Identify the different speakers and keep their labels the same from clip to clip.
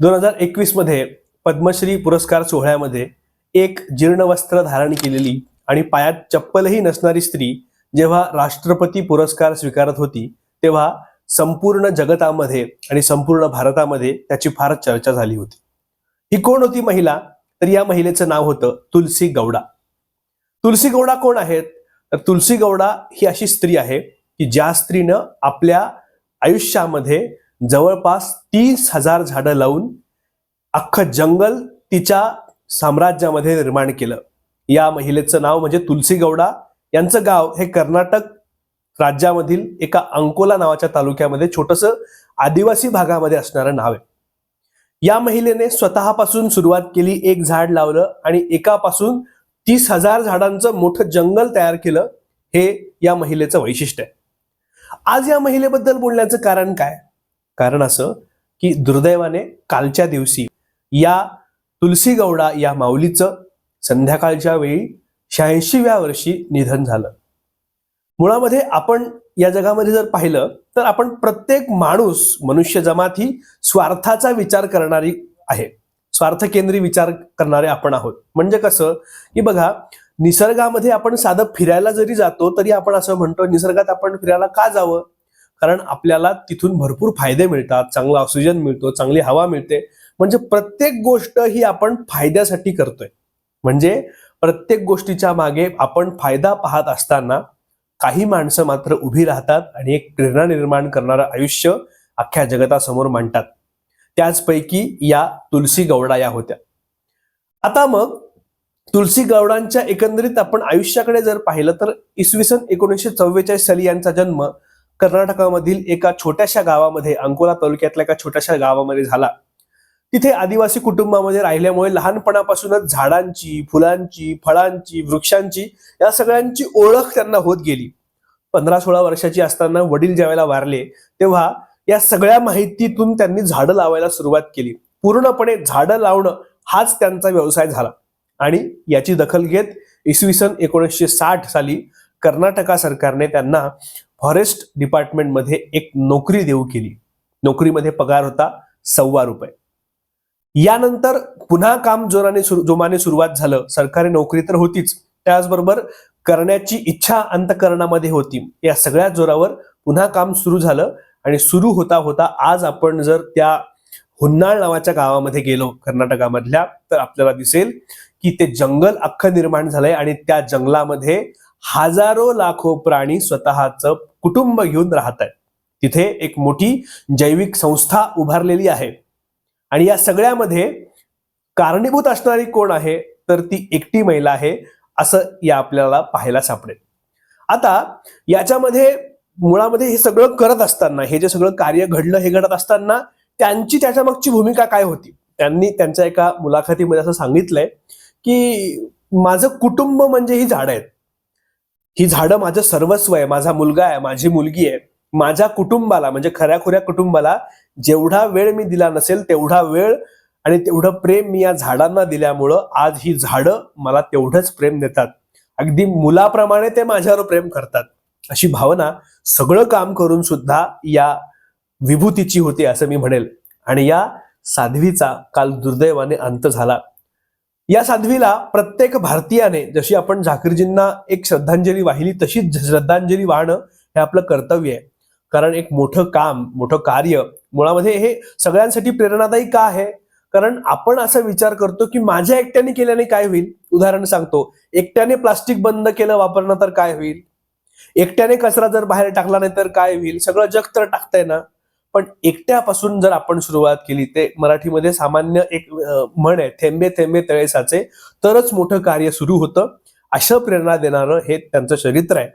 Speaker 1: दोन हजार एकवीसमध्ये पद्मश्री पुरस्कार सोहळ्यामध्ये एक जीर्ण वस्त्र धारण केलेली आणि पायात चप्पलही नसणारी स्त्री जेव्हा राष्ट्रपती पुरस्कार स्वीकारत होती तेव्हा संपूर्ण जगतामध्ये आणि संपूर्ण भारतामध्ये त्याची फार चर्चा झाली होती. ही कोण होती महिला? तर या महिलेचं नाव होतं तुलसी गौडा. तुलसी गौडा कोण आहेत? तर तुलसी गौडा ही अशी स्त्री आहे की ज्या स्त्रीनं आपल्या आयुष्यामध्ये जवळपास तीस हजार झाडं लावून अख्खं जंगल तिच्या साम्राज्यामध्ये निर्माण केलं. या महिलेचं नाव म्हणजे तुलसी गौडा. यांचं गाव हे कर्नाटक राज्यामधील एका अंकोला नावाच्या तालुक्यामध्ये छोटस आदिवासी भागामध्ये असणारं नाव आहे. या महिलेने स्वतःपासून सुरुवात केली एक झाड लावलं आणि एकापासून तीस हजार झाडांचं मोठं जंगल तयार केलं हे या महिलेचं वैशिष्ट्य आहे. आज या महिलेबद्दल बोलण्याचं कारण काय? कारण असं की दुर्दैवाने कालच्या दिवशी या तुलसी गौडा या माऊलीचं संध्याकाळच्या वेळी शहाऐंशीव्या वर्षी निधन झालं. मुळामध्ये आपण या जगामध्ये जर पाहिलं तर आपण प्रत्येक माणूस मनुष्य जमात ही स्वार्थाचा विचार करणारी आहे. स्वार्थ केंद्री विचार करणारे आपण आहोत. म्हणजे कसं की बघा निसर्गामध्ये आपण साधं फिरायला जरी जातो तरी आपण असं म्हणतो निसर्गात आपण फिरायला का जावं? कारण आपल्याला तिथून भरपूर फायदे मिळतात चांगला ऑक्सिजन मिळतो चांगली हवा मिळते. म्हणजे प्रत्येक गोष्ट ही आपण फायद्यासाठी करतोय. म्हणजे प्रत्येक गोष्टीच्या मागे आपण फायदा पाहत असताना काही माणसं मात्र उभी राहतात आणि एक प्रेरणा निर्माण करणारं आयुष्य अख्ख्या जगतासमोर मांडतात. त्याचपैकी या तुलसी गौडा या होत्या. आता मग तुलसी गौडांच्या एकंदरीत आपण आयुष्याकडे जर पाहिलं तर इसवी सन एकोणीसशे चव्वेचाळीस साली यांचा जन्म कर्नाटकामधील एका छोट्याशा गावामध्ये अंकोला तालुक्यातल्या एका छोट्याशा गावामध्ये झाला. तिथे आदिवासी कुटुंबामध्ये राहिल्यामुळे लहानपणापासूनच झाडांची फुलांची फळांची वृक्षांची या सगळ्यांची ओळख त्यांना होत गेली. पंधरा सोळा वर्षाची असताना वडील ज्यावेळेला वारले तेव्हा या सगळ्या माहितीतून त्यांनी झाडं लावायला सुरुवात केली. पूर्णपणे झाडं लावणं हाच त्यांचा व्यवसाय झाला. आणि याची दखल घेत इसवी सन एकोणीसशे साठ साली कर्नाटका सरकारने त्यांना फॉरेस्ट डिपार्टमेंटमध्ये एक नोकरी देऊ केली. नोकरीमध्ये पगार होता सव्वा रुपये. यानंतर पुन्हा काम जोराने सुरू जोमाने सुरुवात झालं. सरकारी नोकरी तर होतीच. त्याचबरोबर करण्याची इच्छा अंतकरणामध्ये होती. या सगळ्या जोरावर पुन्हा काम सुरू झालं आणि सुरू होता होता आज आपण जर त्या हुन्नाळ नावाच्या गावामध्ये गेलो कर्नाटकामधल्या तर आपल्याला दिसेल की ते जंगल अख्खं निर्माण झालंय आणि त्या जंगलामध्ये हजारो लाखो प्राणी स्वतःचं कुटुंब घेऊन राहत आहेत. तिथे एक मोठी जैविक संस्था उभारलेली आहे. आणि या सगळ्यामध्ये कारणीभूत असणारी कोण आहे? तर ती एकटी महिला आहे असं या आपल्याला पाहायला सापडेल. आता याच्यामध्ये मुळामध्ये हे सगळं करत असताना हे जे सगळं कार्य घडलं हे घडत असताना त्यांची त्याच्या मागची भूमिका काय होती? त्यांनी त्यांच्या एका मुलाखतीमध्ये असं सांगितलंय की माझं कुटुंब म्हणजे ही झाडं आहेत. ही झाडं माझं सर्वस्व आहे माझा मुलगा आहे माझी मुलगी आहे. माझ्या कुटुंबाला म्हणजे खऱ्याखुऱ्या कुटुंबाला जेवढा वेळ मी दिला नसेल तेवढा वेळ आणि तेवढं प्रेम मी या झाडांना दिल्यामुळं आज ही झाडं मला तेवढंच प्रेम देतात. अगदी मुलाप्रमाणे ते माझ्यावर प्रेम करतात. अशी भावना सगळं काम करून सुद्धा या विभूतीची होती असं मी म्हणेल. आणि या साध्वीचा काल दुर्दैवाने अंत झाला. या साध्वीला प्रत्येक भारतीयाने जशी आपण झाकीरजींना एक श्रद्धांजली वाहिली तशीच श्रद्धांजली वाहणं हे आपलं कर्तव्य आहे. कारण एक मोठं काम मोठं कार्य मुळामध्ये हे सगळ्यांसाठी प्रेरणादायी का आहे? कारण आपण असा विचार करतो की माझ्या एकट्याने केल्याने काय होईल? उदाहरण सांगतो. एकट्याने प्लास्टिक बंद केलं वापरणं तर काय होईल? एकट्याने कचरा जर बाहेर टाकला नाही तर काय होईल? सगळं जग तर टाकतंय ना? पण एकट्यापासून जर आपण सुरुवात केली ते मराठीमध्ये सामान्य एक म्हण आहे थेंबे थेंबे तळे साचे तरच मोठं कार्य सुरू होतं अशा प्रेरणा देणारं हे त्यांचं चरित्र आहे.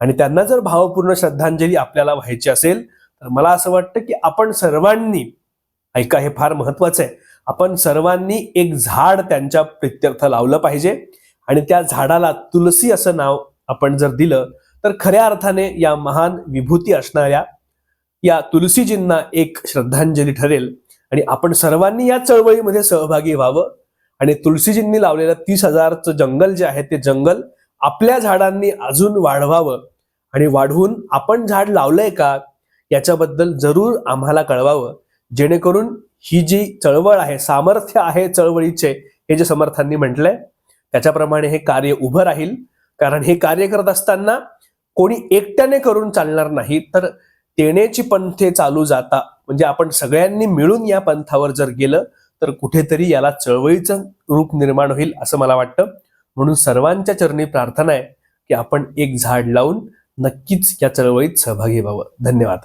Speaker 1: आणि त्यांना जर भावपूर्ण श्रद्धांजली आपल्याला व्हायची असेल तर मला असं वाटतं की आपण सर्वांनी ऐका हे फार महत्वाचं आहे आपण सर्वांनी एक झाड त्यांच्या प्रित्यर्थ लावलं पाहिजे आणि त्या झाडाला तुलसी असं नाव आपण जर दिलं तर खऱ्या अर्थाने या महान विभूती असणाऱ्या या तुलसीजींना एक श्रद्धांजली ठरेल. आणि आपण सर्वांनी या चळवळीमध्ये सहभागी व्हावं. आणि तुलसीजींनी लावलेलं तीस हजारचं जंगल जे आहे ते जंगल आपल्या झाडांनी अजून वाढवावं. आणि वाढवून आपण झाड लावलंय का याच्याबद्दल जरूर आम्हाला कळवावं. जेणेकरून ही जी चळवळ आहे सामर्थ्य आहे चळवळीचे हे जे समर्थांनी म्हटलंय त्याच्याप्रमाणे हे कार्य उभं राहील. कारण हे कार्य करत असताना कोणी एकट्याने करून चालणार नाही तर तेण्याची पंथे चालू जाता म्हणजे आपण सगळ्यांनी मिळून या पंथावर जर गेलं तर कुठेतरी याला चळवळीचं रूप निर्माण होईल असं मला वाटतं. म्हणून सर्वांच्या चरणी प्रार्थना आहे की आपण एक झाड लावून नक्कीच या चळवळीत सहभागी व्हावं. धन्यवाद.